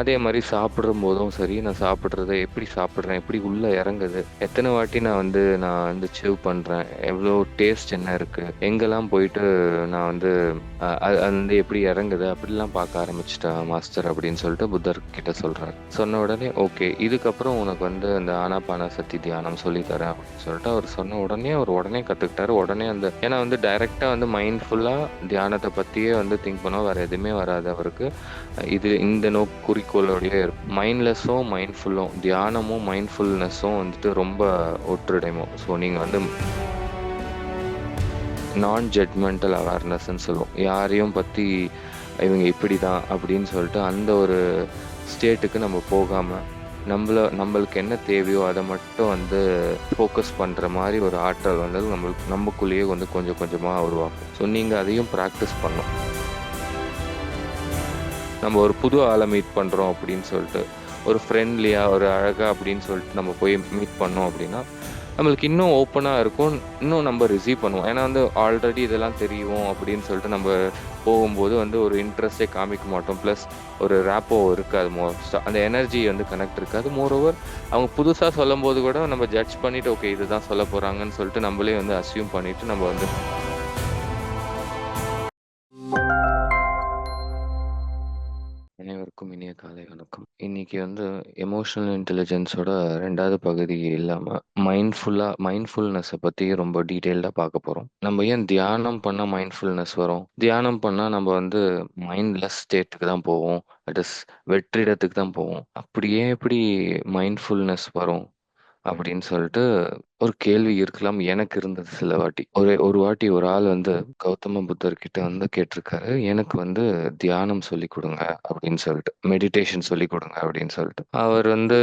அதே மாதிரி சாப்பிடும் போதும் சரி, நான் சாப்பிட்றத எப்படி சாப்பிட்றேன் எப்படி உள்ளே இறங்குது? எத்தனை வாட்டி நான் வந்து நான் வந்து சேவ் பண்ணுறேன் எவ்வளோ டேஸ்ட் என்ன இருக்குது எங்கெல்லாம் போயிட்டு நான் வந்து அது அது வந்து எப்படி இறங்குது? அப்படிலாம் பார்க்க ஆரம்பிச்சிட்டேன் மாஸ்டர் அப்படின்னு சொல்லிட்டு புத்தர் கிட்ட சொல்கிறார் சொன்ன உடனே ஓகே. இதுக்கப்புறம் உனக்கு வந்து அந்த ஆனாபானசதி தியானம் சொல்லித்தரேன் அப்படின்னு சொல்லிட்டு அவர் சொன்ன உடனே அவர் உடனே கற்றுக்கிட்டாரு உடனே அந்த ஏன்னா வந்து டைரெக்டாக வந்து மைண்ட்ஃபுல்லாக தியானத்தை பற்றியே வந்து திங்க் பண்ணுவோம். வேறு எதுவுமே வராது அவருக்கு. இது இந்த நோ குறிக்கோளோடயே இருக்கும். மைண்ட்லெஸ்ஸும், மைண்ட்ஃபுல்லும் தியானமும், மைண்ட்ஃபுல்னஸும் வந்துட்டு ரொம்ப ஒற்றுடைமோ ஸோ நீங்கள் வந்து நான் ஜட்மெண்டல் அவேர்னஸ்ன்னு சொல்லுவோம். யாரையும் பற்றி இவங்க இப்படி தான் அப்படின்னு சொல்லிட்டு அந்த ஒரு ஸ்டேட்டுக்கு நம்ம போகாமல் நம்மளை நம்மளுக்கு என்ன தேவையோ அதை மட்டும் வந்து ஃபோக்கஸ் பண்ணுற மாதிரி ஒரு ஆற்றல் வந்து நம்மளுக்கு நமக்குள்ளேயே வந்து கொஞ்சம் கொஞ்சமாக உருவாக்கும். ஸோ நீங்கள் அதையும் ப்ராக்டிஸ் பண்ணணும். நம்ம ஒரு புது ஆளை மீட் பண்ணுறோம் அப்படின்னு சொல்லிட்டு, ஒரு ஃப்ரெண்ட்லியாக ஒரு அழகாக அப்படின்னு சொல்லிட்டு நம்ம போய் மீட் பண்ணோம் அப்படின்னா, நம்மளுக்கு இன்னும் ஓப்பனாக இருக்கும். இன்னும் நம்ம ரிசீவ் பண்ணுவோம். ஏன்னா வந்து ஆல்ரெடி இதெல்லாம் தெரியும் அப்படின்னு சொல்லிட்டு நம்ம போகும்போது வந்து ஒரு இன்ட்ரெஸ்ட்டே காமிக்க மாட்டோம். ப்ளஸ் ஒரு ரேப்போ இருக்காது மோஸ்ட் அந்த எனர்ஜி வந்து கனெக்ட் இருக்காது. மோர் ஓவர் அவங்க புதுசாக சொல்லும் போது கூட நம்ம ஜட்ஜ் பண்ணிவிட்டு ஓகே இதுதான் சொல்லப் போகிறாங்கன்னு சொல்லிட்டு நம்மளே வந்து அஸ்யூம் பண்ணிவிட்டு நம்ம வந்து இன்னைக்கு வந்து எமோஷனல் இன்டெலிஜென்ஸோட ரெண்டாவது பகுதி இல்லாம, மைண்ட்ஃபுல்லா மைண்ட்ஃபுல்னஸை பத்தி ரொம்ப டீட்டெயில்டாக பார்க்க போறோம். நம்ம ஏன் தியானம் பண்ணா மைண்ட்ஃபுல்னஸ் வரும்? தியானம் பண்ணா நம்ம வந்து மைண்ட்லெஸ் ஸ்டேட்டுக்கு தான் போவோம். அட் இஸ் வெற்றிடத்துக்கு தான் போவோம். அப்படியே எப்படி மைண்ட்ஃபுல்னஸ் வரும்? அப்படின்னு சொல்லிட்டு ஒரு கேள்வி இருக்கலாம். எனக்கு இருந்தது சில வாட்டி. ஒரு ஒரு வாட்டி ஒரு ஆள் வந்து கௌதம புத்தர் கிட்ட வந்து கேட்டிருக்காரு. எனக்கு வந்து தியானம் சொல்லிக் கொடுங்க அப்படின்னு சொல்லிட்டு. மெடிடேஷன் சொல்லிக் கொடுங்க அப்படின்னு சொல்லிட்டு. அவர் வந்து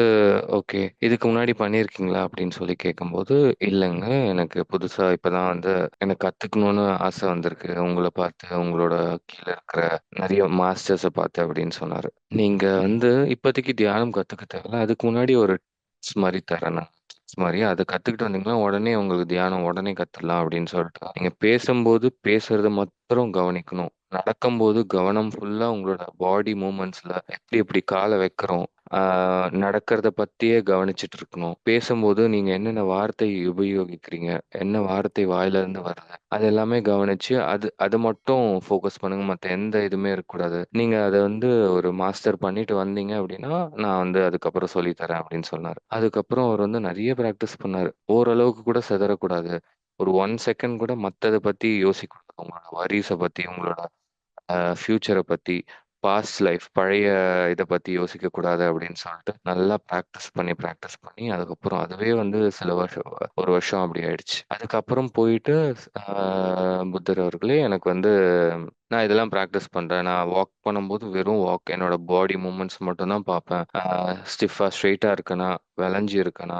ஓகே. இதுக்கு முன்னாடி பண்ணியிருக்கீங்களா? அப்படின்னு சொல்லி கேட்கும்போது, இல்லைங்க எனக்கு புதுசா இப்பதான் வந்து எனக்கு கத்துக்கணும்னு ஆசை வந்திருக்கு. உங்களை பார்த்து, உங்களோட கீழே இருக்கிற நிறைய மாஸ்டர்ஸை பார்த்து அப்படின்னு சொன்னாரு. நீங்க வந்து இப்போதைக்கு தியானம் கத்துக்க தேவையில்ல. அதுக்கு முன்னாடி ஒரு டிப்ஸ் மாரி தரேன் நான். மாரி அத கத்துக்கிட்டு வந்தீங்கன்னா, உடனே உங்களுக்கு தியானம் உடனே கத்துடலாம் அப்படின்னு சொல்லிட்டு. நீங்க பேசும்போது பேசுறத மாத்திரம் கவனிக்கணும். நடக்கும்போது கவனம் ஃபுல்லா உங்களோட பாடி மூமெண்ட்ஸ்ல எப்படி எப்படி காலை வைக்கிறோம். நடக்கிறத பத்தியே கவனிச்சுட்டு இருக்கணும். பேசும்போது நீங்க என்னென்ன வார்த்தை உபயோகிக்கிறீங்க? என்ன வார்த்தை வாயில இருந்து வருது? அது எல்லாமே கவனிச்சு அது அது மட்டும் ஃபோக்கஸ் பண்ணுங்க. மத்த எந்த இதுவுமே இருக்கக்கூடாது. நீங்க அதை வந்து ஒரு மாஸ்டர் பண்ணிட்டு வந்தீங்க அப்படின்னா, நான் வந்து அதுக்கப்புறம் சொல்லி தரேன் அப்படின்னு சொன்னாரு. அதுக்கப்புறம் அவர் வந்து நிறைய பிராக்டிஸ் பண்ணாரு. ஓரளவுக்கு கூட சிதறக்கூடாது. ஒரு ஒன் செகண்ட் கூட மற்றதை பத்தி யோசிக்கக்கூடாது. உங்களோட வரிஸை பத்தி, உங்களோட ஃப்யூச்சரை பற்றி பாஸ்ட் லைஃப் பழைய இத பத்தி யோசிக்கக்கூடாது அப்படின்னு சொல்லிட்டு, நல்லா பிராக்டிஸ் பண்ணி, பிராக்டிஸ் பண்ணி அதுக்கப்புறம் அதுவே வந்து சில வருஷம் 1 வருஷம் அப்படி ஆயிடுச்சு. அதுக்கப்புறம் போயிட்டு புத்தர் அவர்களே எனக்கு வந்து நான் இதெல்லாம் பிராக்டிஸ் பண்றேன். நான் வாக் பண்ணும்போது வெறும் வாக் என்னோட பாடி மூவ்மெண்ட்ஸ் மட்டும் தான் பார்ப்பேன். ஆ ஸ்டிஃப்பா ஸ்ட்ரெய்ட்டா இருக்கனா? வளைஞ்சு இருக்கனா?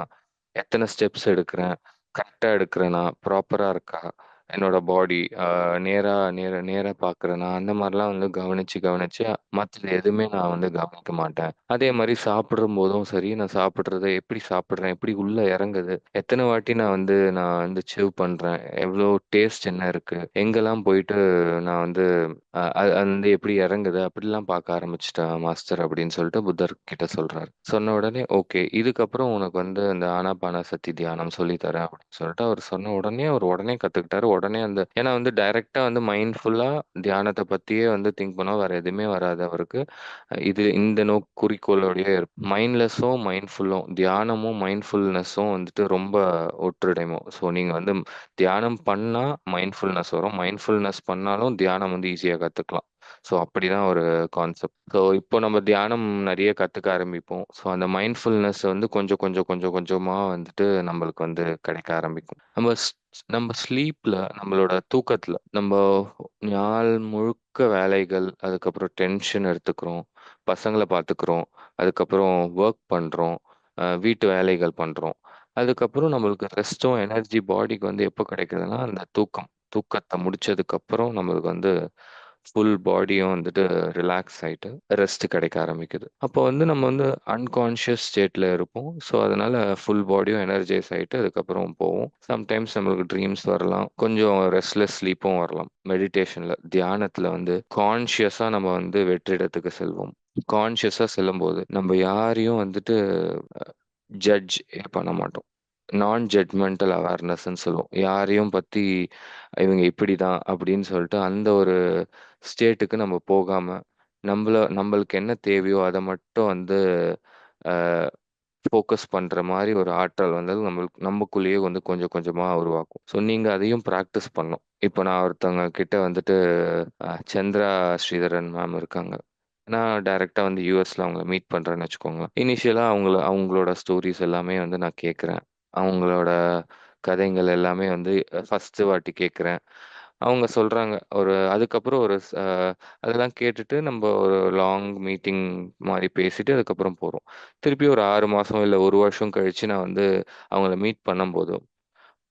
எத்தன ஸ்டெப்ஸ் எடுக்கிறேன்? கரெக்ட்டா எடுக்கிறேனா? ப்ராப்பரா இருக்கா? என்னோட பாடி அ நேரா நேரா நேரா பார்க்கிறேனா? அந்த மாரிலாம் வந்து கவனிச்சு, கவனிச்சு மத்தது எதுவுமே நான் வந்து கவனிக்க மாட்டேன். அதே மாரி சாப்பிடும்போதும் சரி, நான் சாப்பிடுறத எப்படி சாப்பிடுறேன்? எப்படி உள்ள இறங்குது? எத்தன வாட்டி நான் வந்து நான் வந்து சேவ் பண்றேன்? எவ்வளோ டேஸ்ட் என்ன இருக்கு? எங்கெல்லாம் போயிட்டு நான் வந்து அ அது அது வந்து எப்படி இறங்குது? அப்படிலாம் பார்க்க ஆரம்பிச்சுட்டேன் மாஸ்டர் அப்படின்னு சொல்லிட்டு புத்தர் கிட்ட சொல்றாரு. சொன்ன உடனே ஓகே. இதுக்கப்புறம் உனக்கு வந்து அந்த ஆனாபானசதி தியானம் சொல்லி தரேன் அப்படின்னு சொல்லிட்டு அவர் சொன்ன உடனே அவர் உடனே கத்துக்கிட்டாரு. உடனே அந்த ஏன்னா வந்து டைரக்ட்டா வந்து மைண்ட்ஃபுல்லா தியானத்தை பத்தியே வந்து திங்க் பண்ணால் வேற எதுவுமே வராது அவருக்கு. இது இந்த நோக் குறிக்கோளோடயே இருக்கும். மைண்ட்லெஸ்ஸும், மைண்ட்ஃபுல்லும் தியானமும், மைண்ட்ஃபுல்னஸும் வந்துட்டு ரொம்ப ஒற்றுடைமோ ஸோ நீங்க வந்து தியானம் பண்ணா மைண்ட்ஃபுல்னஸ் வரும். மைண்ட்ஃபுல்னஸ் பண்ணாலும் தியானம் வந்து ஈஸியா கத்துக்கலாம். ஸோ அப்படிதான் ஒரு கான்செப்ட். ஸோ இப்போ நம்ம தியானம் நிறைய கற்றுக்க ஆரம்பிப்போம். ஸோ அந்த மைண்ட்ஃபுல்னஸ் வந்து கொஞ்சம் கொஞ்சம் கொஞ்சம் கொஞ்சமாக வந்துட்டு நம்மளுக்கு வந்து கிடைக்க ஆரம்பிக்கும். நம்ம நம்ம ஸ்லீப்ல நம்மளோட தூக்கத்துல நம்ம நாள் முழுக்க வேலைகள், அதுக்கப்புறம் டென்ஷன் எடுத்துக்கிறோம். பசங்கள பார்த்துக்கிறோம். அதுக்கப்புறம் வொர்க் பண்றோம். அ வீட்டு வேலைகள் பண்றோம். அதுக்கப்புறம் நம்மளுக்கு ரெஸ்ட்டும், எனர்ஜி பாடிக்கு வந்து எப்போ கிடைக்குதுன்னா, அந்த தூக்கம். தூக்கத்த முடிச்சதுக்கப்புறம் நம்மளுக்கு வந்து ஃபுல் பாடியும் வந்துட்டு ரிலாக்ஸ் ஆயிட்டு ரெஸ்ட் கிடைக்க ஆரம்பிக்குது. அப்போ வந்து நம்ம வந்து அன்கான்ஷியஸ் ஸ்டேட்ல இருப்போம். ஸோ அதனால ஃபுல் பாடியும் எனர்ஜைஸ் ஆயிட்டு அதுக்கப்புறம் போவோம். சம்டைம்ஸ் நம்மளுக்கு ட்ரீம்ஸ் வரலாம். கொஞ்சம் ரெஸ்ட்லெஸ் ஸ்லீப்பும் வரலாம். மெடிடேஷன்ல தியானத்துல வந்து கான்ஷியஸா நம்ம வந்து வெற்றிடத்துக்கு செல்வோம். கான்ஷியஸா செல்லும்போது, நம்ம யாரையும் வந்துட்டு ஜட்ஜ் பண்ண மாட்டோம். நான் ஜட்மெண்டல் அவேர்னஸ்ன்னு சொல்லுவோம். யாரையும் பத்தி இவங்க இப்படிதான் அப்படின்னு சொல்லிட்டு அந்த ஒரு ஸ்டேட்டுக்கு நம்ம போகாம, நம்மள நம்மளுக்கு என்ன தேவையோ அதை மட்டும் வந்து ஃபோக்கஸ் பண்ற மாதிரி ஒரு ஆற்றல் வந்து நம்மளுக்கு நமக்குள்ளேயே வந்து கொஞ்சம் கொஞ்சமா உருவாக்கும். ஸோ நீங்க அதையும் ப்ராக்டிஸ் பண்ணும் இப்போ நான் ஒருத்தவங்க கிட்ட வந்துட்டு சந்திரா ஸ்ரீதரன் மேம் இருக்காங்க. நான் டைரெக்டாக வந்து யூஎஸில் அவங்கள மீட் பண்றேன்னு வச்சுக்கோங்களேன். இனிஷியலா அவங்கள அவங்களோட ஸ்டோரிஸ் எல்லாமே வந்து நான் கேட்குறேன் அவங்களோட கதைகள் எல்லாமே வந்து ஃபஸ்ட்டு வாட்டி கேட்குறேன் அவங்க சொல்றாங்க. ஒரு அதுக்கப்புறம் ஒரு ச அதெல்லாம் கேட்டுட்டு நம்ப ஒரு லாங் மீட்டிங் மாரி பேசிட்டு அதுக்கப்புறம் போறோம். திருப்பி ஒரு 6 மாசம் இல்ல 1 வருஷம் கழிச்சு நான் வந்து அவங்கள மீட் பண்ணும்போது,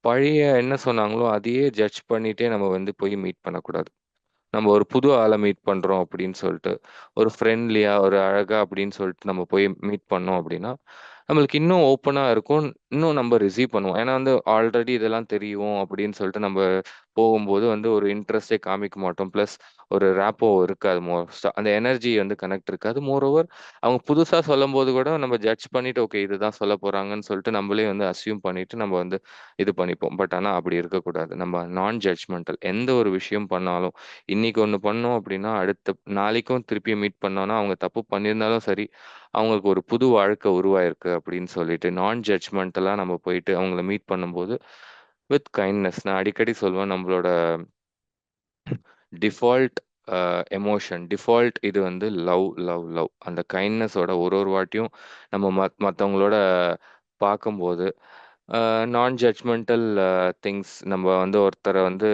பழைய என்ன சொன்னாங்களோ அதையே ஜட்ஜ் பண்ணிட்டே நம்ம வந்து போய் மீட் பண்ணக்கூடாது. நம்ம ஒரு புது ஆள மீட் பண்றோம் அப்படின்னு சொல்ட்டு, ஒரு ஃப்ரெண்ட்லியா, ஒரு அழகா அப்படின்னு சொல்லிட்டு நம்ம போய் மீட் பண்ணோம் அப்படின்னா, நம்மளுக்கு இன்னும் ஓப்பனாக இருக்கும். இன்னும் நம்ம ரிசீவ் பண்ணுவோம். ஏன்னா வந்து ஆல்ரெடி இதெல்லாம் தெரியும் அப்படின்னு சொல்லிட்டு நம்ம போகும்போது வந்து ஒரு இன்ட்ரெஸ்ட்டே காமிக்க மாட்டோம். ப்ளஸ் ஒரு ரேப்போ இருக்காது மோஸ்ட்டாக அந்த எனர்ஜி வந்து கனெக்ட் இருக்காது. மோர் ஓவர் அவங்க புதுசாக சொல்லும் போது கூட நம்ம ஜட்ஜ் பண்ணிட்டு, ஓகே இதுதான் சொல்ல போகிறாங்கன்னு சொல்லிட்டு நம்மளே வந்து அஸ்யூம் பண்ணிட்டு நம்ம வந்து இது பண்ணிப்போம். பட் ஆனால் அப்படி இருக்கக்கூடாது. நம்ம நான் ஜட்ஜ்மெண்டல் எந்த ஒரு விஷயம் பண்ணாலும் இன்னைக்கு ஒன்று பண்ணோம் அப்படின்னா, அடுத்த நாளைக்கும் திருப்பி மீட் பண்ணோன்னா அவங்க தப்பு பண்ணியிருந்தாலும் சரி, அவங்களுக்கு ஒரு புது வாழ்க்கை உருவாயிருக்கு அப்படின்னு சொல்லிட்டு, நான் ஜட்ஜ்மெண்ட்டெல்லாம் நம்ம போயிட்டு அவங்கள மீட் பண்ணும்போது, வித் கைண்ட்னஸ் நான் அடிக்கடி சொல்லுவேன் நம்மளோட டிஃபால்ட் எமோஷன், டிஃபால்ட் இது வந்து லவ், லவ், லவ். அந்த கைண்ட்னஸோட ஒரு ஒரு வாட்டியும் நம்ம மத் மற்றவங்களோட பார்க்கும்போது, நான் ஜட்ஜ்மெண்டல் திங்ஸ் நம்ம வந்து ஒருத்தரை வந்து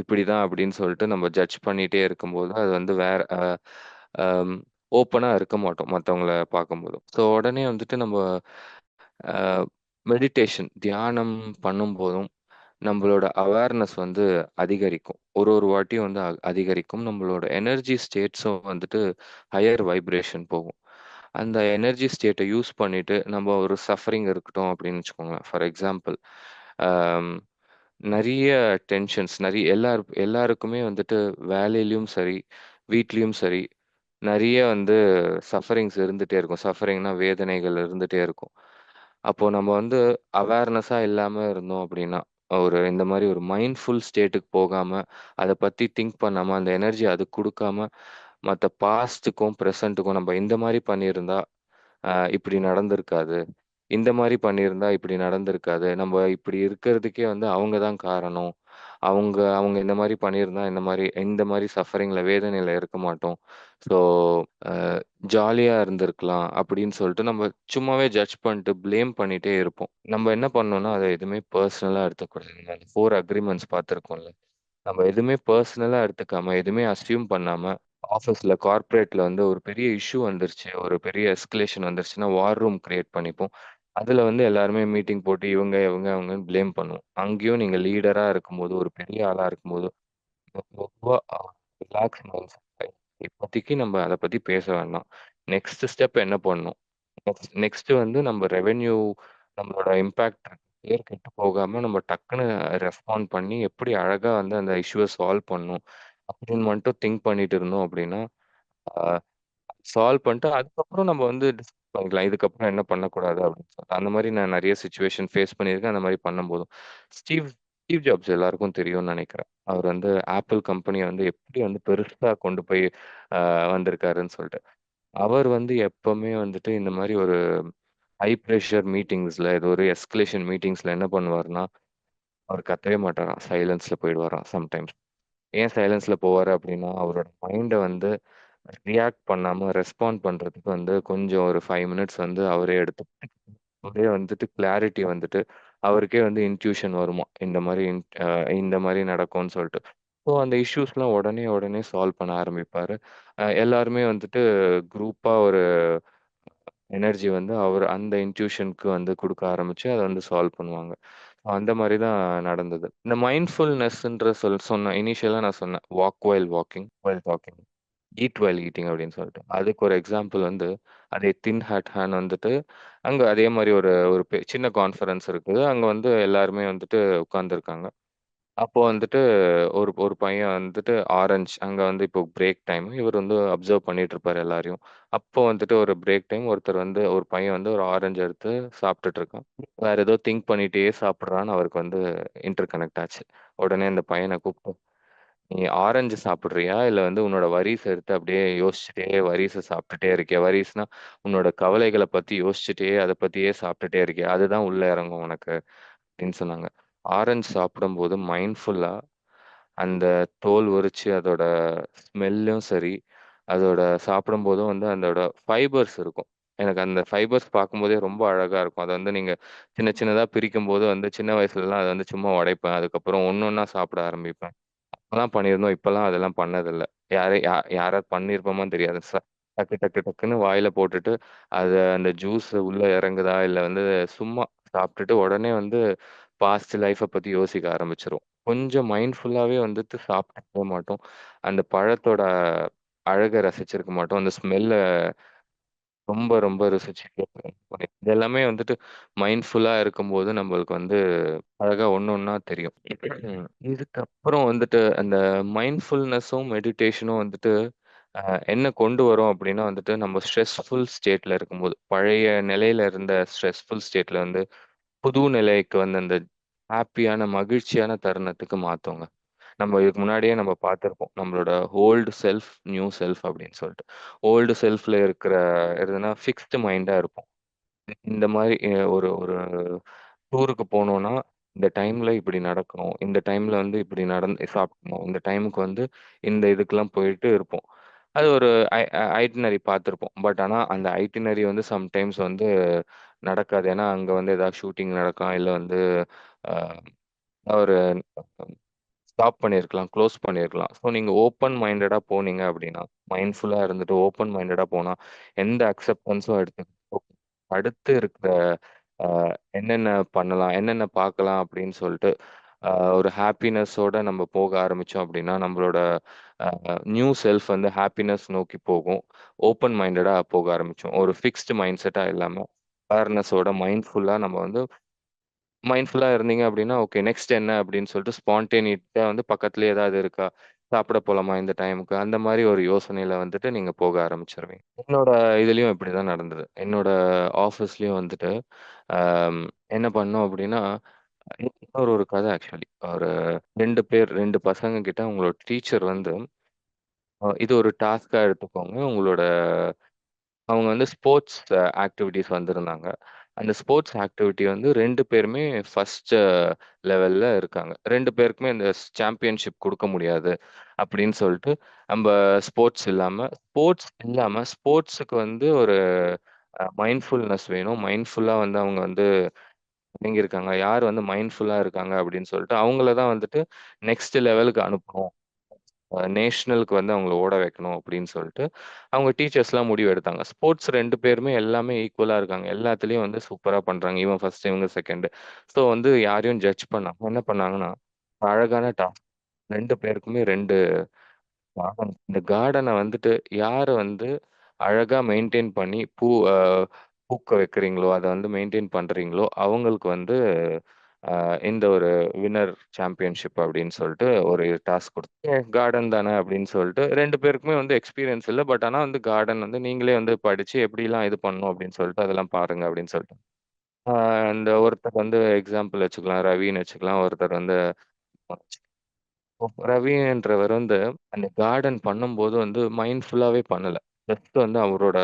இப்படி தான் அப்படின்னு சொல்லிட்டு நம்ம ஜட்ஜ் பண்ணிகிட்டே இருக்கும்போது, அது வந்து வேற ஓப்பனாக இருக்க மாட்டோம் மற்றவங்கள பார்க்கும்போதும் ஸோ உடனே வந்துட்டு நம்ம மெடிடேஷன் தியானம் பண்ணும்போதும், நம்மளோட அவேர்னஸ் வந்து அதிகரிக்கும். ஒரு ஒரு வாட்டியும் வந்து அ அதிகரிக்கும். நம்மளோட எனர்ஜி ஸ்டேட்ஸும் வந்துட்டு ஹையர் வைப்ரேஷன் போகும். அந்த எனர்ஜி ஸ்டேட்டை யூஸ் பண்ணிட்டு நம்ம ஒரு சஃபரிங் இருக்கட்டும் அப்படின்னு வச்சுக்கோங்களேன். ஃபார் எக்ஸாம்பிள் நிறைய டென்ஷன்ஸ் நிறைய எல்லாரு எல்லாருக்குமே வந்துட்டு வேலையிலையும் சரி, வீட்லேயும் சரி, நெறைய வந்து சஃபரிங்ஸ் இருந்துட்டே இருக்கும். சஃபரிங்னா வேதனைகள் இருந்துட்டே இருக்கும். அப்போ நம்ம வந்து அவேர்னஸா இல்லாம இருந்தோம் அப்படின்னா, ஒரு இந்த மாரி ஒரு மைண்ட்ஃபுல் ஸ்டேட்டுக்கு போகாம, அத பத்தி திங்க் பண்ணாம, அந்த எனர்ஜி அதுக்கு குடுக்காம, மத்த பாஸ்ட்டுக்கும், பிரசன்ட்டுக்கும் நம்ம இந்த மாரி பண்ணியிருந்தா, அ இப்படி நடந்திருக்காது. இந்த மாரி பண்ணியிருந்தா இப்படி நடந்திருக்காது. நம்ம இப்படி இருக்கிறதுக்கே வந்து அவங்க தான் காரணம். அவங்க அவங்க இந்த மாரி பண்ணியிருந்தா இந்த மாரி இந்த மாரி சஃபரிங்ல வேதனையில இருக்க மாட்டோம். ஸோ அ ஜாலியா இருந்திருக்கலாம் அப்படின்னு சொல்லிட்டு நம்ம சும்மாவே ஜட்ஜ் பண்ணிட்டு, ப்ளேம் பண்ணிட்டே இருப்போம். நம்ம என்ன பண்ணணும்னா, அத எதுவுமே பெர்சனலா எடுத்துக்கூடாது அந்த 4 அக்ரீமெண்ட்ஸ் நம்ம எதுவுமே பெர்சனலா எடுத்துக்காம, எதுவுமே அஸ்யூம் பண்ணாம, ஆஃபீஸ்ல கார்ப்பரேட்ல வந்து ஒரு பெரிய இஷ்யூ வந்துருச்சு. ஒரு பெரிய எஸ்கலேஷன் வந்துருச்சுன்னா, வார் ரூம் கிரியேட் பண்ணிப்போம். அதுல வந்து எல்லாருமே மீட்டிங் போட்டு இவங்க, இவங்க, அவங்கன்னு ப்ளேம் பண்ணுவோம். அங்கேயும் நீங்க லீடரா இருக்கும்போது, ஒரு பெரிய ஆளா இருக்கும்போது, ரிலாக்ஸ் மைண்ட் செட் இப்போதைக்கு நம்ம அத பத்தி பேச வேண்டாம். நெக்ஸ்ட் ஸ்டெப் என்ன பண்ணணும்? நெக்ஸ்ட் நெக்ஸ்ட் வந்து நம்ம ரெவென்யூ நம்மளோட இம்பாக்ட் பேர் கெட்டு போகாம நம்ம டக்குன்னு ரெஸ்பாண்ட் பண்ணி எப்படி அழகா வந்து அந்த இஷ்யூவ சால்வ் பண்ணணும் அப்படின்னு மட்டும் திங்க் பண்ணிட்டு இருந்தோம் அப்படின்னா, ஆ சால்வ் பண்ணிட்டு அதுக்கப்புறம் நம்ம வந்து டிஸ்கஸ் பண்ணிக்கலாம். இதுக்கப்புறம் என்ன பண்ணக்கூடாது அப்படின்னு சொல்லிட்டு. அந்த மாரி நான் நெறைய சிச்சுவேஷன் ஃபேஸ் பண்ணியிருக்கேன். அந்த மாரி பண்ணும்போதும். ஸ்டீவ் ஸ்டீவ் ஜாப்ஸ் எல்லாருக்கும் தெரியும்னு நெனைக்கிறேன். அவர் வந்து ஆப்பிள் கம்பெனிய வந்து எப்படி வந்து பெருசா கொண்டு போய் அ வந்திருக்காருன்னு சொல்லிட்டு. அவர் வந்து எப்பவுமே வந்துட்டு இந்த மாரி ஒரு ஹை பிரஷர் மீட்டிங்ஸ்ல ஏதோ ஒரு எஸ்கலேஷன் மீட்டிங்ஸ்ல என்ன பண்ணுவாருன்னா, அவர் கத்தவே மாட்டாராம். சைலன்ஸ்ல போயிடுவாராம் சம்டைம்ஸ். ஏன் சைலன்ஸ்ல போவாரு அப்படின்னா, அவரோட மைண்ட வந்து ரியாக்ட் பண்ணாம ரெஸ்பாண்ட் பண்றதுக்கு வந்து கொஞ்சம் ஒரு 5 மினிட்ஸ் வந்து அவரே எடுத்துப்பாரு. அவரே வந்துட்டு கிளாரிட்டி வந்துட்டு அவருக்கே வந்து இன்ட்யூஷன் வருமாம். இந்த மாரி இன் அ இந்த மாரி நடக்கும்னு சொல்ட்டு. ஸோ அந்த இஷ்யூஸ்லாம் உடனே உடனே சால்வ் பண்ண ஆரம்பிப்பாரு. அ எல்லாருமே வந்துட்டு குரூப்பா ஒரு எனர்ஜி வந்து அவரு அந்த இன்ட்யூஷனுக்கு வந்து குடுக்க ஆரம்பிச்சு, அத வந்து சால்வ் பண்ணுவாங்க. அந்த மாரி தான் நடந்தது. இந்த மைண்ட்ஃபுல்னஸ்ன்ற சொல் சொன்ன இனிஷியலா நான் சொன்னேன். Walk while walking, while talking, eat well eating அப்படின்னு சொல்லிட்டு. அதுக்கு ஒரு எக்ஸாம்பிள் வந்து, அதே தின் ஹாட் ஹேன் வந்துட்டு, அங்க அதே மாதிரி ஒரு ஒரு பெ சின்ன கான்ஃபரன்ஸ் இருக்குது. அங்க வந்து எல்லாருமே வந்துட்டு உட்கார்ந்துருக்காங்க. அப்போ வந்துட்டு ஒரு ஒரு பையன் வந்துட்டு ஆரஞ்ச் அங்க வந்து இப்போ பிரேக் டைம். இவர் வந்து அப்சர்வ் பண்ணிட்டு இருப்பாரு எல்லாரையும். அப்போ வந்துட்டு ஒரு பிரேக் டைம் ஒருத்தர் வந்து ஒரு பையன் வந்து ஒரு ஆரஞ்சு எடுத்து சாப்பிட்டுட்டு இருக்கான். வேற ஏதோ திங்க் பண்ணிட்டே சாப்பிட்றான்னு அவருக்கு வந்து இன்டர் கனெக்ட் ஆச்சு. உடனே அந்த பையனை கூப்பிட்டு "நீ ஆரஞ்சு சாப்பிடுறியா? இல்ல வந்து உன்னோட வரிசை எடுத்து அப்படியே யோசிச்சுட்டே வரிசை சாப்பிட்டுட்டே இருக்கியா? வரிஸ்னா உன்னோட கவலைகள பத்தி யோசிச்சுட்டே அத பத்தியே சாப்பிட்டுட்டே இருக்கியா? அதுதான் உள்ள இறங்கும் உனக்கு." அப்படின்னு சொன்னாங்க. ஆரஞ்சு சாப்பிடும்போது மைண்ட்ஃபுல்லா அந்த தோல் உரிச்சு அதோட ஸ்மெல்லும் சரி, அதோட சாப்பிடும்போதும் வந்து அதோட ஃபைபர்ஸ் இருக்கும். எனக்கு அந்த ஃபைபர்ஸ் பார்க்கும்போதே ரொம்ப அழகா இருக்கும். அத வந்து நீங்க சின்ன சின்னதா பிரிக்கும்போது வந்து சின்ன வயசுலலாம் அத வந்து சும்மா உடைப்பேன். அதுக்கப்புறம் ஒண்ணு ஒண்ணா சாப்பிட ஆரம்பிப்பேன். அப்பலாம் பண்ணியிருந்தோம். இப்பலாம் அதெல்லாம் பண்ணதில்ல. யாரு யா யாராவது பண்ணியிருப்போமான்னு தெரியாது. ச டக்கு டக்கு டக்குன்னு வாயில போட்டுட்டு, அது அந்த ஜூஸ் உள்ள இறங்குதா, இல்ல வந்து சும்மா சாப்பிட்டுட்டு உடனே வந்து பாஸ்ட் லைஃப்ப பத்தி யோசிக்க ஆரம்பிச்சுருவோம். கொஞ்சம் மைண்ட்ஃபுல்லாவே வந்துட்டு சாப்பிட்டுருக்க மாட்டோம். அந்த பழத்தோட அழக ரசிச்சிருக்க மாட்டோம். அந்த ஸ்மெல்ல ரொம்ப ரொம்ப ருசிச்சு இது எல்லாமே வந்துட்டு மைண்ட்ஃபுல்லா இருக்கும்போது நம்மளுக்கு வந்து அழகா ஒண்ணு ஒண்ணா தெரியும். இதுக்கப்புறம் வந்துட்டு அந்த மைண்ட்ஃபுல்னஸும், மெடிடேஷனும் வந்துட்டு அ என்ன கொண்டு வரும் அப்டின்னா வந்துட்டு, நம்ம ஸ்ட்ரெஸ்ஃபுல் ஸ்டேட்ல இருக்கும்போது, பழைய நிலையில இருந்த ஸ்ட்ரெஸ்ஃபுல் ஸ்டேட்ல வந்து புது நிலைக்கு வந்து அந்த ஹேப்பியான, மகிழ்ச்சியான தருணத்துக்கு மாத்துங்க. நம்ம இதுக்கு முன்னாடியே நம்ம பார்த்துருப்போம் நம்மளோட ஓல்டு செல்ஃப், நியூ செல்ஃப் அப்படின்னு சொல்லிட்டு ஓல்டு செல்ஃப்ல இருக்கிற எதுனா ஃபிக்ஸ்டு மைண்டா இருப்போம். இந்த மாதிரி ஒரு ஒரு டூருக்கு போனோம்னா, இந்த டைம்ல இப்படி நடக்கணும். இந்த டைம்ல வந்து இப்படி நடந்து சாப்பிடணும். இந்த டைமுக்கு வந்து இந்த இதுக்கெல்லாம் போயிட்டு இருப்போம். அது ஒரு ஐ ஐட்டினரி பார்த்துருப்போம் பட் ஆனால் அந்த ஐட்டினரி வந்து சம்டைம்ஸ் வந்து நடக்காது. ஏன்னா, அங்கே வந்து ஏதாவது ஷூட்டிங் நடக்கும் இல்லை வந்து ஒரு ஸ்டாப் பண்ணியிருக்கலாம். க்ளோஸ் பண்ணியிருக்கலாம். ஸோ நீங்க ஓப்பன் மைண்டடாக போனீங்க அப்படின்னா, மைண்ட்ஃபுல்லாக இருந்துட்டு ஓப்பன் மைண்டடாக போனால் எந்த அக்செப்டன்ஸும் எடுத்து அடுத்து இருக்கிற என்னென்ன பண்ணலாம்? என்னென்ன பார்க்கலாம்? அப்படின்னு சொல்லிட்டு ஒரு ஹாப்பினஸோட நம்ம போக ஆரம்பிச்சோம் அப்படின்னா, நம்மளோட நியூ செல்ஃப் வந்து ஹாப்பினஸ் நோக்கி போகும். ஓப்பன் மைண்டடாக போக ஆரம்பித்தோம் ஒரு ஃபிக்ஸ்டு மைண்ட் செட்டாக இல்லாமல் அவேர்னஸோட மைண்ட்ஃபுல்லாக நம்ம வந்து மைண்ட்ஃபுல்லா இருந்தீங்க அப்படின்னா, ஓகே நெக்ஸ்ட் என்ன அப்படின்னு சொல்லிட்டு ஸ்பான்டேனிட்டா வந்து பக்கத்திலேயே ஏதாவது இருக்கா? சாப்பிட போலாமா இந்த டைமுக்கு? அந்த மாரி ஒரு யோசனையில வந்துட்டு நீங்க போக ஆரம்பிச்சுருவீங்க. என்னோட இதுலயும் இப்படிதான் நடந்தது. என்னோட ஆஃபீஸ்லயும் வந்துட்டு, அம் என்ன பண்ணோம் அப்படின்னா, இன்னொரு ஒரு கதை ஆக்சுவலி. ஒரு 2 பேர் 2 பசங்க கிட்ட அவங்களோட டீச்சர் வந்து, அ இது ஒரு டாஸ்க்கா எடுத்துக்கோங்க. உங்களோட அவங்க வந்து ஸ்போர்ட்ஸ் ஆக்டிவிட்டீஸ் வந்திருந்தாங்க. அந்த ஸ்போர்ட்ஸ் ஆக்டிவிட்டி வந்து 2 பேருமே ஃபர்ஸ்ட் லெவல்ல இருக்காங்க. 2 பேருக்குமே இந்த சாம்பியன்ஷிப் குடுக்க முடியாது அப்படின்னு சொல்ட்டு, நம்ப ஸ்போர்ட்ஸ் இல்லாம ஸ்போர்ட்ஸ் இல்லாம ஸ்போர்ட்ஸுக்கு வந்து ஒரு அ மைண்ட்ஃபுல்னஸ் வேணும். மைண்ட்ஃபுல்லா வந்து அவங்க வந்து இறங்கியிருக்காங்க. யார் வந்து மைண்ட்ஃபுல்லா இருக்காங்க அப்படின்னு சொல்லிட்டு, அவங்கள தான் வந்துட்டு நெக்ஸ்ட் லெவலுக்கு அனுப்பணும். நேஷ்னலுக்கு நேஷனலுக்கு வந்து அவங்கள ஓட வைக்கணும் அப்படின்னு சொல்லிட்டு அவங்க டீச்சர்ஸ்லாம் முடிவு எடுத்தாங்க. ஸ்போர்ட்ஸ் ரெண்டு பேருமே எல்லாமே ஈக்குவலா இருக்காங்க. எல்லாத்துலயும் வந்து சூப்பரா பண்றாங்க. இவன் ஃபர்ஸ்ட், இவங்க செகண்ட். ஸோ வந்து யாரையும் ஜட்ஜ் பண்ணாங்க என்ன பண்ணாங்கன்னா, அழகான டாஸ்க் ரெண்டு பேருக்குமே ரெண்டு கார்டன். இந்த கார்டனை வந்துட்டு யார் வந்து அழகா மெயின்டெயின் பண்ணி பூ பூக்க வைக்கிறீங்களோ, அதை வந்து மெயின்டெயின் பண்றீங்களோ, அவங்களுக்கு வந்து இந்த ஒரு வின்னர் சாம்பியன்ஷிப் அப்படின்னு சொல்ட்டு ஒரு டாஸ்க் குடுத்து கார்டன் தானே அப்படின்னு சொல்ட்டு 2 பேருக்குமே வந்து எக்ஸ்பீரியன்ஸ் இல்ல. பட் ஆனா வந்து கார்டன் வந்து நீங்களே வந்து படிச்சு எப்படிலாம் இது பண்ணணும் அப்படின்னு சொல்லிட்டு அதெல்லாம் பாருங்க அப்படின்னு சொல்லிட்டு. அந்த ஒருத்தர் வந்து எக்ஸாம்பிள் வச்சுக்கலாம். ரவின்னு வச்சுக்கலாம். ஒருத்தர் வந்து ரவின்றவர் வந்து அந்த கார்டன் பண்ணும்போது வந்து மைண்ட்ஃபுல்லாவே பண்ணல. ஜஸ்ட் வந்து அவரோட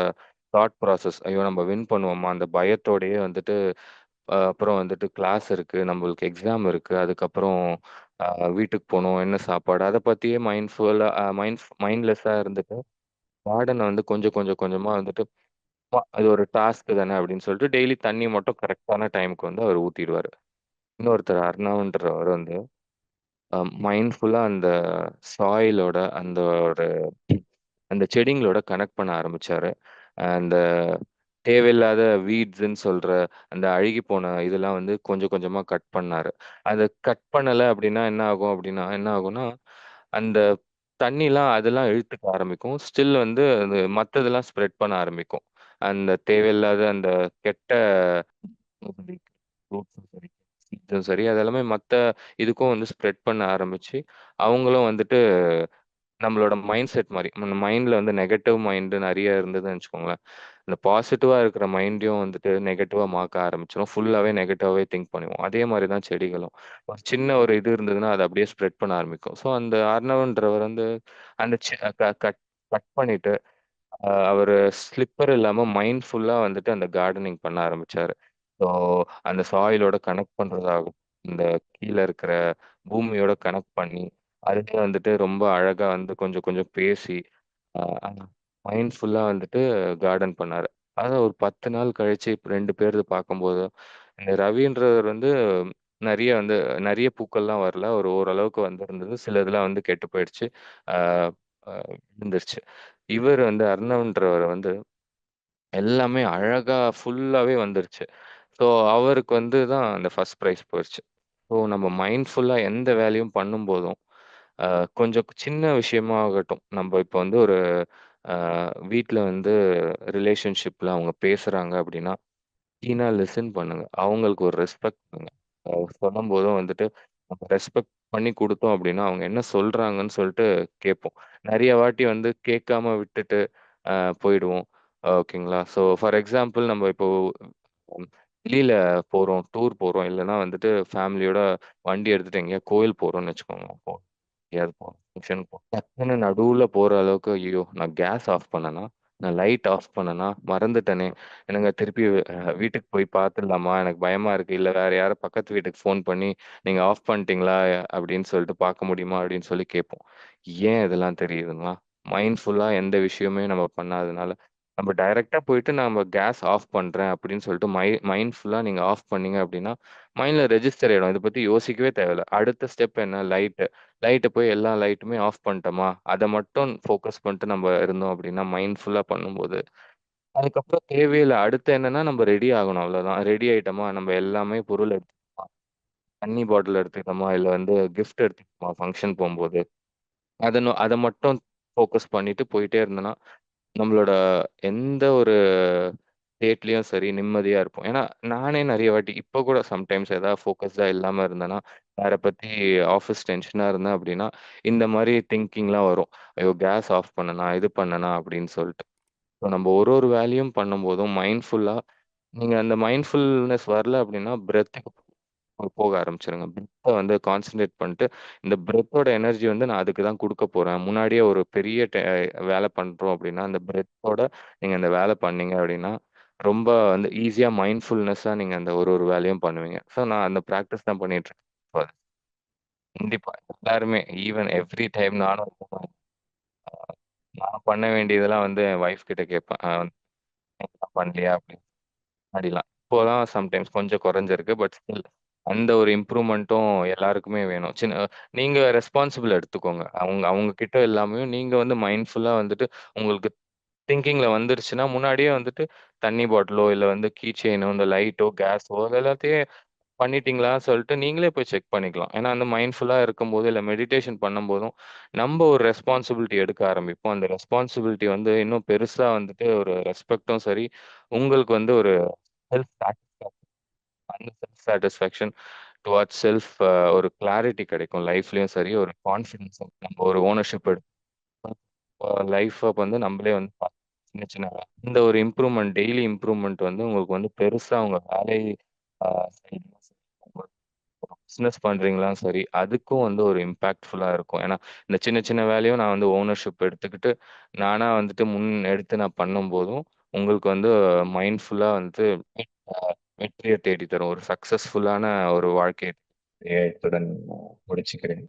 தாட் ப்ராசஸ். ஐயோ! நம்ம வின் பண்ணுவோமா? அந்த பயத்தோடயே வந்துட்டு அ அப்புறம் வந்துட்டு கிளாஸ் இருக்கு. நம்மளுக்கு எக்ஸாம் இருக்கு. அதுக்கப்புறம் அ வீட்டுக்கு போணும். என்ன சாப்பாடு? அத பத்தியே மைண்ட்ஃபுல்லா அ மைண்ட் மைண்ட்லெஸ்ஸா இருந்துட்டு, கார்டன வந்து கொஞ்சம் கொஞ்சம் கொஞ்சமா வந்துட்டு, "அப்பா அது ஒரு டாஸ்க் தானே" அப்படின்னு சொல்லிட்டு டெய்லி தண்ணி மட்டும் கரெக்ட்டான டைம்க்கு வந்து அவர் ஊத்திருவாரு. இன்னொருத்தர் அர்ணாவுன்றவர் வந்து அ மைண்ட்ஃபுல்லா அந்த சாயிலோட அந்த ஒரு அந்த செடிங்களோட கனெக்ட் பண்ண ஆரம்பிச்சாரு. அந்த தேவையில்லாத வீட்ஸ்ன்னு சொல்ற அந்த அழுகிப்போன இதெல்லாம் வந்து கொஞ்சம் கொஞ்சமா கட் பண்ணாரு. அத கட் பண்ணல அப்டின்னா என்ன ஆகும் அப்டின்னா, என்ன ஆகும்னா, அந்த தண்ணிலாம் அதெல்லாம் இழுத்துக்க ஆரம்பிக்கும். ஸ்டில் வந்து அது மத்ததெல்லாம் ஸ்ப்ரெட் பண்ண ஆரம்பிக்கும். அந்த தேவையில்லாத அந்த கெட்ட நாலேட்ஜும் சரி, அது எல்லாமே மத்த இதுக்கும் வந்து ஸ்ப்ரெட் பண்ண ஆரம்பிச்சு, அவங்களும் வந்துட்டு நம்மளோட மைண்ட் செட் மாரி. மைண்ட்ல வந்து நெகட்டிவ் மைண்ட் நெறைய இருந்ததுன்னு வச்சுக்கோங்களேன். இந்த பாசிட்டிவா இருக்கிற மைண்டையும் வந்துட்டு நெகட்டிவா மாக்க ஆரம்பிச்சிடும் ஃபுல்லாவே நெகட்டிவாவே திங்க் பண்ணுவோம். அதே மாதிரி தான் செடிகளும். ஒரு சின்ன ஒரு இது இருந்ததுன்னா, அது அப்படியே ஸ்ப்ரெட் பண்ண ஆரம்பிக்கும். ஸோ அந்த அர்ணவன்றவர் வந்து அந்த க கட் கட் பண்ணிட்டு, அவர் ஸ்லிப்பர் இல்லாம மைண்ட் ஃபுல்லா வந்துட்டு அந்த கார்டனிங் பண்ண ஆரம்பிச்சாரு. ஸோ அந்த சாயிலோட கனெக்ட் பண்றதாகும் இந்த கீழே இருக்கிற பூமியோட கனெக்ட் பண்ணி, அதுலேயே வந்துட்டு ரொம்ப அழகா வந்து கொஞ்சம் கொஞ்சம் பேசி, மைண்ட் ஃபுல்லா வந்துட்டு கார்டன் பண்ணாரு. அதான் ஒரு 10 நாள் கழிச்சு இப்ப 2 பேரது பார்க்கும்போது, இந்த ரவின்றவர் வந்து நெறைய வந்து நெறைய பூக்கள்லாம் வரல. ஒரு ஓரளவுக்கு வந்திருந்தது. சிலதெல்லாம் வந்து கெட்டு போயிடுச்சு. ஆ அ விழுந்துருச்சு. வந்து அர்ணவன்றவர் வந்து எல்லாமே அழகா ஃபுல்லாவே வந்துருச்சு. ஸோ அவருக்கு வந்து தான் அந்த ஃபர்ஸ்ட் பிரைஸ் போயிருச்சு. ஸோ நம்ம மைண்ட்ஃபுல்லா எந்த வேலையும் பண்ணும்போதும், அ கொஞ்சம் சின்ன விஷயமா ஆகட்டும், நம்ம இப்ப வந்து ஒரு வீட்டில் வந்து ரிலேஷன்ஷிப்பில் அவங்க பேசுகிறாங்க அப்படின்னா, கீனா லிசன் பண்ணுங்க. அவங்களுக்கு ஒரு ரெஸ்பெக்ட் பண்ணுங்க. அவங்க சொல்லும்போதும் வந்துட்டு, நம்ம ரெஸ்பெக்ட் பண்ணி குடுத்தோம் அப்படின்னா, அவங்க என்ன சொல்றாங்கன்னு சொல்லிட்டு கேட்போம். நெறைய வாட்டி வந்து கேட்காம விட்டுட்டு அ போயிடுவோம். ஓகேங்களா? ஸோ ஃபார் எக்ஸாம்பிள் நம்ம இப்போ ம் வெளியில போறோம், டூர் போறோம், இல்லன்னா வந்துட்டு ஃபேமிலியோட வண்டி எடுத்துட்டு எங்கேயா கோயில் போறோம்னு வச்சுக்கோங்க. இப்போ எங்கேயாவது போகணும் ஃபங்ஷன் போகணும் டக்குன்னு நடுவில் போகிற அளவுக்கு, ஐயோ நான் கேஸ் ஆஃப் பண்ணனா? நான் லைட் ஆஃப் பண்ணனா? மறந்துட்டேனே என்னங்க திருப்பி வீட்டுக்கு போய் பார்த்துடலாமா? எனக்கு பயமா இருக்கு. இல்லை வேற யாரும் பக்கத்து வீட்டுக்கு ஃபோன் பண்ணி, "நீங்க ஆஃப் பண்ணிட்டீங்களா?" அப்படின்னு சொல்லிட்டு பார்க்க முடியுமா? அப்படின்னு சொல்லி கேட்போம். ஏன் இதெல்லாம் தெரியுதுங்களா? மைண்ட்ஃபுல்லா எந்த விஷயமே நம்ம பண்ணாதனால, நம்ம டைரக்ட்டா போயிட்டு நம்ம கேஸ் ஆஃப் பண்றேன் அப்படின்னு சொல்லிட்டு மை மைண்ட்ஃபுல்லா நீங்க ஆஃப் பண்ணீங்க அப்படின்னா, மைண்ட்ல ரெஜிஸ்டர் ஆயிடும். இதை பத்தி யோசிக்கவே தேவையில்ல. அடுத்த ஸ்டெப் என்ன? லைட்டு. லைட்ட போய் எல்லா லைட்டுமே ஆஃப் பண்ணிட்டோமா? அதை மட்டும் ஃபோக்கஸ் பண்ணிட்டு நம்ம இருந்தோம் அப்படின்னா, மைண்ட்ஃபுல்லா பண்ணும்போது, அதுக்கப்புறம் தேவையில்லை அடுத்து என்னன்னா, நம்ம ரெடி ஆகணும் அவ்வளவுதான் ரெடி ஆயிட்டோமா? நம்ம எல்லாமே பொருள் எடுத்துக்கிட்டோமா? தண்ணி பாட்டில் எடுத்துக்கிட்டோமா? இல்ல வந்து கிஃப்ட் எடுத்துக்கிட்டோமா ஃபங்க்ஷன் போகும்போது அதை அதை மட்டும் ஃபோக்கஸ் பண்ணிட்டு போயிட்டே இருந்தோம்னா, நம்மளோட எந்த ஒரு ஸ்டேட்லயும் சரி நிம்மதியா இருப்போம். ஏன்னா, நானே நெறைய வாட்டி இப்ப கூட சம்டைம்ஸ் ஏதாவது ஃபோக்கஸ்டா இல்லாம இருந்தேன்னா, வேற பத்தி ஆஃபீஸ் டென்ஷனா இருந்தேன் அப்படின்னா, இந்த மாரி திங்கிங்லாம் வரும். ஐயோ! கேஸ் ஆஃப் பண்ணனா? இது பண்ணனா? அப்படின்னு சொல்ட்டு. ஸோ நம்ம ஒரு ஒரு வேலையும் பண்ணும்போதும் மைண்ட்ஃபுல்லா நீங்க அந்த மைண்ட்ஃபுல்னஸ் வரல அப்படின்னா, பிரெத்துக்கு போக ஆரம்பிச்சுருங்க. பிரெத்த வந்து கான்சன்ட்ரேட் பண்ணிட்டு, இந்த பிரெத்தோட எனர்ஜி வந்து நான் அதுக்கு தான் கொடுக்க போறேன். முன்னாடியே ஒரு பெரிய டெ வேலை பண்றோம் அப்படின்னா, அந்த பிரெத்தோட நீங்க அந்த வேலை பண்ணீங்க அப்படின்னா, ரொம்ப வந்து ஈஸியா மைண்ட்ஃபுல்னஸ்ஸா நீங்க அந்த ஒரு ஒரு வேலையும் பண்ணுவீங்க. ஸோ நான் அந்த பிராக்டிஸ் தான் பண்ணிட்டு இருக்கேன். இப்ப கண்டிப்பா. எல்லாருமே ஈவன் எவ்ரி டைம் நானும் நான் பண்ண வேண்டியதெல்லாம் வந்து என் வைஃப் கிட்ட கேட்பேன். அ பண்ணலையா?" அப்படின்னு. முன்னாடிலாம். இப்போதான் சம்டைம்ஸ் கொஞ்சம் குறைஞ்சிருக்கு. பட் ஸ்டில் அந்த ஒரு இம்ப்ரூவ்மெண்ட்டும் எல்லாருக்குமே வேணும். சின்ன நீங்க ரெஸ்பான்சிபிள் எடுத்துக்கோங்க. அவங்க அவங்க கிட்ட எல்லாமே நீங்க வந்து மைண்ட்ஃபுல்லா வந்துட்டு உங்களுக்கு திங்கிங்ல வந்துருச்சுன்னா, முன்னாடியே வந்துட்டு தண்ணி பாட்டிலோ, இல்ல வந்து கீ செயினோ, இந்த லைட்டோ, கேஸோ அது எல்லாத்தையும் பண்ணிட்டீங்களா சொல்லிட்டு நீங்களே போய் செக் பண்ணிக்கலாம். ஏன்னா, அந்த மைண்ட்ஃபுல்லா இருக்கும்போது, இல்ல மெடிடேஷன் பண்ணும்போதும், நம்ப ஒரு ரெஸ்பான்சிபிலிட்டி எடுக்க ஆரம்பிப்போம். அந்த ரெஸ்பான்சிபிலிட்டி வந்து இன்னும் பெருசா வந்துட்டு ஒரு ரெஸ்பெக்ட்டும் சரி, உங்களுக்கு வந்து ஒரு செல்ஃப் அந்த செல்ஃப் சாட்டிஸ்ஃபேக்ஷன் டுவார்ட்ஸ் செல்ஃப் ஒரு கிளாரிட்டி கிடைக்கும். லைஃப்லயும் சரி, ஒரு கான்ஃபிடன்ஸ் நம்ம ஒரு ஓனர்ஷிப் எடுத்து லைஃப்பை வந்து நம்மளே வந்து சின்ன சின்ன இந்த ஒரு இம்ப்ரூவ்மெண்ட் டெய்லி இம்ப்ரூவ்மெண்ட் வந்து உங்களுக்கு வந்து பெருசா உங்க வேலை பிஸ்னஸ் சைட்லயும் சரி, அதுக்கும் வந்து ஒரு இம்பாக்ட்ஃபுல்லா இருக்கும். ஏன்னா, இந்த சின்ன சின்ன வேலையும் நான் வந்து ஓனர்ஷிப் எடுத்துக்கிட்டு, நானா வந்துட்டு முன் எடுத்து நான் பண்ணும்போதும், உங்களுக்கு வந்து மைண்ட்ஃபுல்லா வந்து வெற்றிய தேடி தரும். ஒரு சக்சஸ்ஃபுல்லான ஒரு வாழ்க்கைய முடிச்சுக்கிறேன்.